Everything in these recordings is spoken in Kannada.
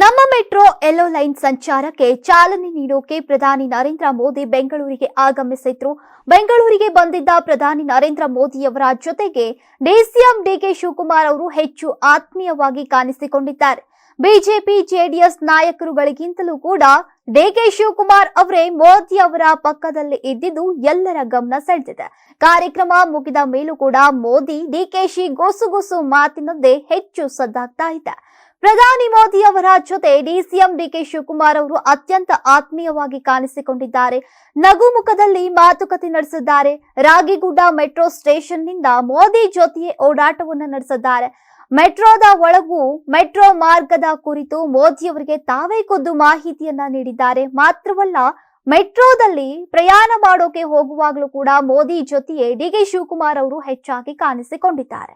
ನಮ್ಮ ಮೆಟ್ರೋ ಎಲ್ಲೋ ಲೈನ್ ಸಂಚಾರಕ್ಕೆ ಚಾಲನೆ ನೀಡೋಕೆ ಪ್ರಧಾನಿ ನರೇಂದ್ರ ಮೋದಿ ಬೆಂಗಳೂರಿಗೆ ಆಗಮಿಸಿದ್ರು. ಬೆಂಗಳೂರಿಗೆ ಬಂದಿದ್ದ ಪ್ರಧಾನಿ ನರೇಂದ್ರ ಮೋದಿಯವರ ಜೊತೆಗೆ ಡಿಸಿಎಂ ಡಿಕೆ ಶಿವಕುಮಾರ್ ಅವರು ಹೆಚ್ಚು ಆತ್ಮೀಯವಾಗಿ ಕಾಣಿಸಿಕೊಂಡಿದ್ದಾರೆ. ಬಿಜೆಪಿ, ಜೆಡಿಎಸ್ ನಾಯಕರುಗಳಿಗಿಂತಲೂ ಕೂಡ ಡಿಕೆ ಶಿವಕುಮಾರ್ ಅವರೇ ಮೋದಿ ಅವರ ಪಕ್ಕದಲ್ಲಿ ಇದ್ದಿದ್ದು ಎಲ್ಲರ ಗಮನ ಸೆಳೆದಿದೆ. ಕಾರ್ಯಕ್ರಮ ಮುಗಿದ ಮೇಲೂ ಕೂಡ ಮೋದಿ ಡಿಕೆಶಿ ಗೊಸುಗೊಸು ಮಾತಿನದ್ದೇ ಹೆಚ್ಚು ಸದ್ದಾಗ್ತಾ ಇದೆ. ಪ್ರಧಾನಿ ಮೋದಿ ಅವರ ಜೊತೆ ಡಿಸಿಎಂ ಡಿಕೆ ಶಿವಕುಮಾರ್ ಅವರು ಅತ್ಯಂತ ಆತ್ಮೀಯವಾಗಿ ಕಾಣಿಸಿಕೊಂಡಿದ್ದಾರೆ. ನಗುಮುಖದಲ್ಲಿ ಮಾತುಕತೆ ನಡೆಸಿದ್ದಾರೆ. ರಾಗಿಗುಡ್ಡ ಮೆಟ್ರೋ ಸ್ಟೇಷನ್ನಿಂದ ಮೋದಿ ಜೊತೆಯೇ ಓಡಾಟವನ್ನು ನಡೆಸಿದ್ದಾರೆ. ಮೆಟ್ರೋದ ಒಳಗೂ ಮೆಟ್ರೋ ಮಾರ್ಗದ ಕುರಿತು ಮೋದಿ ಅವರಿಗೆ ತಾವೇ ಖುದ್ದು ಮಾಹಿತಿಯನ್ನ ನೀಡಿದ್ದಾರೆ. ಮಾತ್ರವಲ್ಲ, ಮೆಟ್ರೋದಲ್ಲಿ ಪ್ರಯಾಣ ಮಾಡೋಕೆ ಹೋಗುವಾಗಲೂ ಕೂಡ ಮೋದಿ ಜೊತೆಯೇ ಡಿಕೆ ಶಿವಕುಮಾರ್ ಅವರು ಹೆಚ್ಚಾಗಿ ಕಾಣಿಸಿಕೊಂಡಿದ್ದಾರೆ.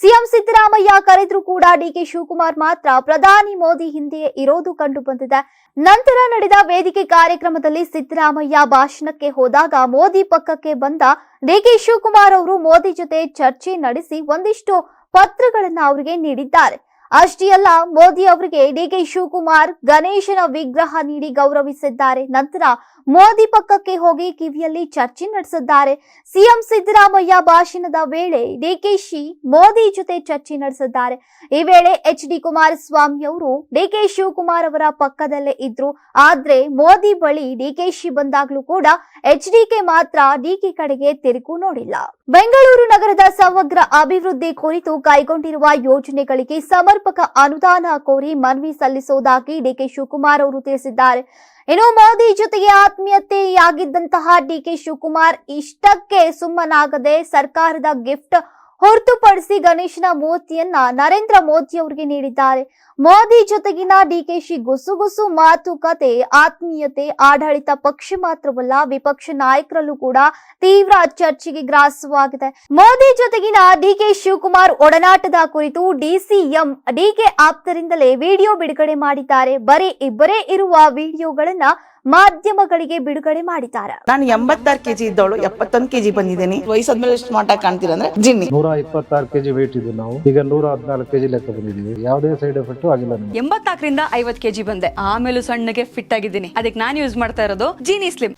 ಸಿಎಂ ಸಿದ್ದರಾಮಯ್ಯ ಕರೆದ್ರು ಕೂಡ ಡಿಕೆ ಶಿವಕುಮಾರ್ ಮಾತ್ರ ಪ್ರಧಾನಿ ಮೋದಿ ಹಿಂದೆಯೇ ಇರೋದು ಕಂಡು ಬಂದಿದೆ. ನಂತರ ನಡೆದ ವೇದಿಕೆ ಕಾರ್ಯಕ್ರಮದಲ್ಲಿ ಸಿದ್ದರಾಮಯ್ಯ ಭಾಷಣಕ್ಕೆ ಹೋದಾಗ ಮೋದಿ ಪಕ್ಕಕ್ಕೆ ಬಂದ ಡಿಕೆ ಶಿವಕುಮಾರ್ ಅವರು ಮೋದಿ ಜೊತೆ ಚರ್ಚೆ ನಡೆಸಿ ಒಂದಿಷ್ಟು ಪತ್ರಗಳನ್ನು ಅವರಿಗೆ ನೀಡಿದ್ದಾರೆ. ಅಷ್ಟೇ ಅಲ್ಲ ಮೋದಿ ಅವರಿಗೆ ಡಿಕೆ ಶಿವಕುಮಾರ್ ಗಣೇಶನ ವಿಗ್ರಹ ನೀಡಿ ಗೌರವಿಸಿದ್ದಾರೆ. ನಂತರ ಮೋದಿ ಪಕ್ಕಕ್ಕೆ ಹೋಗಿ ಕಿವಿಯಲ್ಲಿ ಚರ್ಚೆ ನಡೆಸಿದ್ದಾರೆ. ಸಿಎಂ ಸಿದ್ದರಾಮಯ್ಯ ಭಾಷಣದ ವೇಳೆ ಡಿಕೆಶಿ ಮೋದಿ ಜೊತೆ ಚರ್ಚೆ ನಡೆಸಿದ್ದಾರೆ. ಈ ವೇಳೆ ಎಚ್ ಡಿ ಕುಮಾರಸ್ವಾಮಿ ಅವರು ಡಿಕೆ ಶಿವಕುಮಾರ್ ಅವರ ಪಕ್ಕದಲ್ಲೇ ಇದ್ರು. ಆದ್ರೆ ಮೋದಿ ಬಳಿ ಡಿಕೆಶಿ ಬಂದಾಗ್ಲೂ ಕೂಡ ಎಚ್ ಡಿಕೆ ಮಾತ್ರ ಡಿಕೆ ಕಡೆಗೆ ತಿರುಗು ನೋಡಿಲ್ಲ. ಬೆಂಗಳೂರು ನಗರದ ಸಮಗ್ರ ಅಭಿವೃದ್ಧಿ ಕುರಿತು ಕೈಗೊಂಡಿರುವ ಯೋಜನೆಗಳಿಗೆ ಸಮರ್ಪಕ ಅನುದಾನ ಕೋರಿ ಮನವಿ ಸಲ್ಲಿಸುವುದಾಗಿ ಡಿಕೆ ಶಿವಕುಮಾರ್ ಅವರು ತಿಳಿಸಿದ್ದಾರೆ. ಇನ್ನು ಮೋದಿ ಜೊತೆಗೆ ಆತ್ಮೀಯತೆಯಾಗಿದ್ದಂತಹ ಡಿಕೆ ಶಿವಕುಮಾರ್ ಇಷ್ಟಕ್ಕೆ ಸುಮ್ಮನಾಗದೆ ಸರ್ಕಾರದ ಗಿಫ್ಟ್ ಹೊರತುಪಡಿಸಿ ಗಣೇಶನ ಮೂರ್ತಿಯನ್ನ ನರೇಂದ್ರ ಮೋದಿ ಅವರಿಗೆ ನೀಡಿದ್ದಾರೆ. ಮೋದಿ ಜೊತೆಗಿನ ಡಿಕೆಶಿ ಗುಸುಗುಸು ಮಾತುಕತೆ ಆತ್ಮೀಯತೆ ಆಡಳಿತ ಪಕ್ಷ ಮಾತ್ರವಲ್ಲ ವಿಪಕ್ಷ ನಾಯಕರಲ್ಲೂ ಕೂಡ ತೀವ್ರ ಚರ್ಚೆಗೆ ಗ್ರಾಸವಾಗಿದೆ. ಮೋದಿ ಜೊತೆಗಿನ ಡಿಕೆ ಶಿವಕುಮಾರ್ ಒಡನಾಟದ ಕುರಿತು ಡಿಸಿಎಂ ಡಿಕೆ ಆಪ್ತರಿಂದಲೇ ವಿಡಿಯೋ ಬಿಡುಗಡೆ ಮಾಡಿದ್ದಾರೆ. ಬರೀ ಇಬ್ಬರೇ ಇರುವ ವಿಡಿಯೋಗಳನ್ನ ಮಾಧ್ಯಮಗಳಿಗೆ ಬಿಡುಗಡೆ ಮಾಡಿದ್ದಾರೆ. ನಾನು ಎಂಬತ್ತಾರು ಕೆಜಿ ಇದ್ದವಳು ಎಪ್ಪತ್ತೊಂದು ಕೆಜಿ ಬಂದಿದ್ದೀನಿ. ವಯಸ್ಸಾದ್ಮೇಲೆ ಎಷ್ಟು ಸ್ಮಾರ್ಟ್ ಆಗಿ ಕಾಣ್ತೀರಾ ಅಂದ್ರೆ ಜಿನ್ನಿ. ನೂರ ಇಪ್ಪತ್ತಾರು ಕೆಜಿ ವೇಟ್ ಇದ್ದು ನಾವು. ಈಗ ನೂರ ಹದಿನಾಲ್ಕು ಕೆಜಿ ಲೆಕ್ಕ ಬಂದಿದ್ದೀವಿ ಯಾವುದೇ ಸೈಡ್ ಎಫೆಕ್ಟ್ ಆಗಿಲ್ಲ ಎಂಬತ್ನಾಲ್ಕರಿಂದ ಐವತ್ ಕೆಜಿ ಬಂದೆ. ಆಮೇಲೂ ಸಣ್ಣಗೆ ಫಿಟ್ ಆಗಿದ್ದೀನಿ. ಅದಕ್ಕೆ ನಾನು ಯೂಸ್ ಮಾಡ್ತಾ ಇರೋದು ಜೀನಿ ಸ್ಲಿಮ್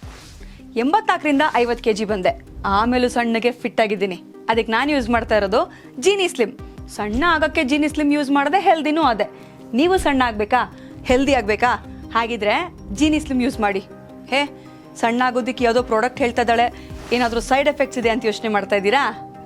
ಎಂಬತ್ನಾಲ್ಕರಿಂದ ಐವತ್ ಕೆಜಿ ಬಂದೆ. ಆಮೇಲೂ ಸಣ್ಣಗೆ ಫಿಟ್ ಆಗಿದ್ದೀನಿ. ಅದಕ್ಕೆ ನಾನು ಯೂಸ್ ಮಾಡ್ತಾ ಇರೋದು ಜೀನಿ ಸ್ಲಿಮ್ ಸಣ್ಣ ಆಗಕ್ಕೆ ಜೀನಿ ಸ್ಲಿಮ್ ಯೂಸ್ ಮಾಡದೆ ಹೆಲ್ದಿನೂ ಅದೇ. ನೀವು ಸಣ್ಣ ಆಗ್ಬೇಕಾ? ಹೆಲ್ದಿ ಆಗ್ಬೇಕಾ? ಹಾಗಿದ್ರೆ ಜೀನಿ ಸ್ಲಿಮ್ ಯೂಸ್ ಮಾಡಿ. ಹೇ, ಸಣ್ಣ ಆಗೋದಕ್ಕೆ ಯಾವುದೋ ಪ್ರಾಡಕ್ಟ್ ಹೇಳ್ತಾ ಇದ್ದಾಳೆ. ಏನಾದರೂ ಸೈಡ್ ಎಫೆಕ್ಟ್ಸ್ ಇದೆ ಅಂತ ಯೋಚನೆ ಮಾಡ್ತಾ ಇದ್ದೀರಾ?